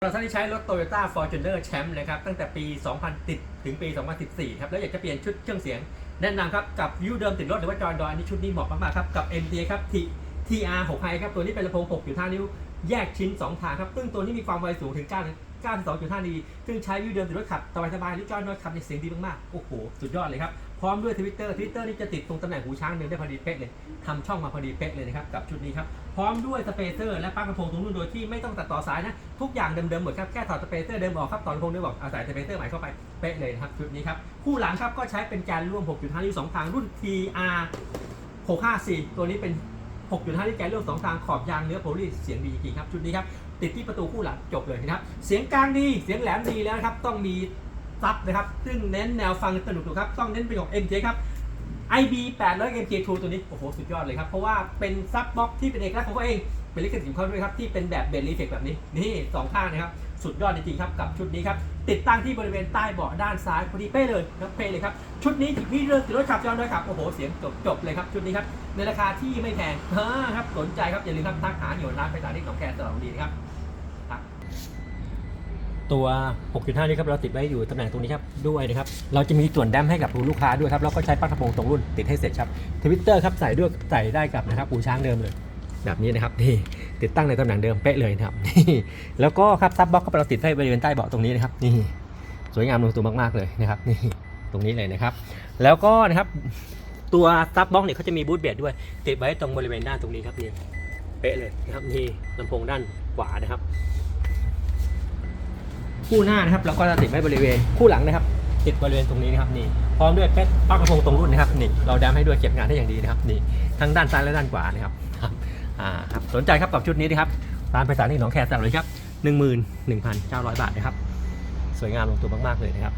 เราท่านที่ใช้รถ Toyota Fortuner Champ นะครับตั้งแต่ปี 2010 ถึงปี 2014 ครับแล้วอยากจะเปลี่ยนชุดเครื่องเสียง แนะนำครับกับวิวเดิมติดรถหรือว่าจอยดอยอันนี้ชุดนี้เหมาะมากๆครับกับ MT ครับที่ TR 6 i ครับตัวนี้เป็นลำโพง 6.5 นิ้ว แยกชิ้น 2 ทางครับซึ่งตัวนี้มีความไวสูงถึง 9 92.5ดีซึ่งใช้วิวเดิมติดรถขับสบายๆหรือจอยดอยขับในเสียงดีมากๆ โอ้โห สุดยอดเลยครับ พร้อมด้วยทวิตเตอร์ทวิตเตอร์นี่จะติดตรงตำแหน่งหูช้างเดินได้พอดีเป๊ะเลยทำช่องมาพอดีเป๊ะเลยนะครับ กับชุดนี้ครับ พร้อมด้วยสเปเซอร์และปลั๊กลำโพงตรงนู้นโดยที่ไม่ต้องตัดต่อสายนะ ทุกอย่างเดิมๆหมดครับ แค่ถอดสเปเซอร์เดิมออกครับถอดลำโพงเดิมออกเอาสายสเปเซอร์ใหม่เข้าไปเป๊ะเลยนะครับชุดนี้ครับคู่หลังครับก็ใช้เป็นการร่วม 6.5นิ้ว2ทางรุ่น TR 654 ตัวนี้เป็น 6.5ลิตรแกนร่วม2ทางขอบยางเนื้อโพลีเสียงดีจริงครับชุดนี้ครับติดที่ประตูคู่หลังจบเลยนะครับ เสียงกลางดีเสียงแหลมดีแล้วนะครับต้องมีซับนะครับ ซึ่งเน้นแนวฟังสนุกๆครับ ต้องเน้นเป็นของ MJ ครับ IB 800 MK2 ตัวนี้ โอ้โห สุดยอดเลยครับ เพราะว่าเป็นซับบ็อกที่เป็นเอกลักษณ์ของเขาเอง เป็นลิขสิทธิ์ของเขาด้วยครับ ที่เป็นแบบเบลลีเฟกแบบนี้ นี่สองข้างนะครับ สุดยอดจริงๆครับ กับชุดนี้ครับ ติดตั้งที่บริเวณใต้เบาะด้านซ้ายพอดีเป้เลยนะเป้เลยครับ ชุดนี้พี่เลือกติดรถขับย้อนด้วยครับ โอ้โห เสียงจบจบเลยครับ ชุดนี้ครับ ในราคาที่ไม่แพงฮ่าครับ สนใจครับ อย่าลืมครับทักหาเหนียวร้านไปตามที่หนองแคตลอดดีนะครับ ตัว 6.5 นี่ครับเราติดไว้อยู่ตำแหน่งตรงนี้ครับด้วยนะครับเราจะมีส่วนแดมให้กับลูกค้าด้วยครับแล้วก็ใช้ปลั๊กกระโปรงตรงรุ่นติดให้เสร็จครับทวิตเตอร์ครับใส่ด้วยใส่ได้กับนะครับปูช้างเดิมเลยแบบนี้นะครับนี่ติดตั้งในตำแหน่งเดิมเป๊ะเลยนะครับนี่แล้วก็ครับซับบ็อกก็เราติดให้บริเวณใต้เบาะตรงนี้นะครับนี่สวยงามลงตัวมากๆเลยนะครับนี่ตรงนี้เลยนะครับ แล้วก็นะครับตัวซับบ็อกเนี่ยเขาจะมีบูทเบรดด้วย ติดไว้ตรงบริเวณด้านตรงนี้ครับนี่เป๊ะเลยนะครับนี่ลำโพงด้านขวานะครับ คู่หน้านะครับเราก็จะติดไว้บริเวณคู่หลังนะครับ ติดบริเวณตรงนี้นะครับนี่พร้อมด้วยแป๊ดปลั๊กกระพงตรงรุ่นนะครับนี่เราดามให้ด้วยเก็บงานได้อย่างดีนะครับนี่ทั้งด้านซ้ายและด้านขวานะครับครับอ่าครับสนใจครับกับชุดนี้นะครับตามไปสานีหนองแคสั่งเลยครับ11,900บาทนะครับสวยงามลงตัวมากๆเลยนะครับ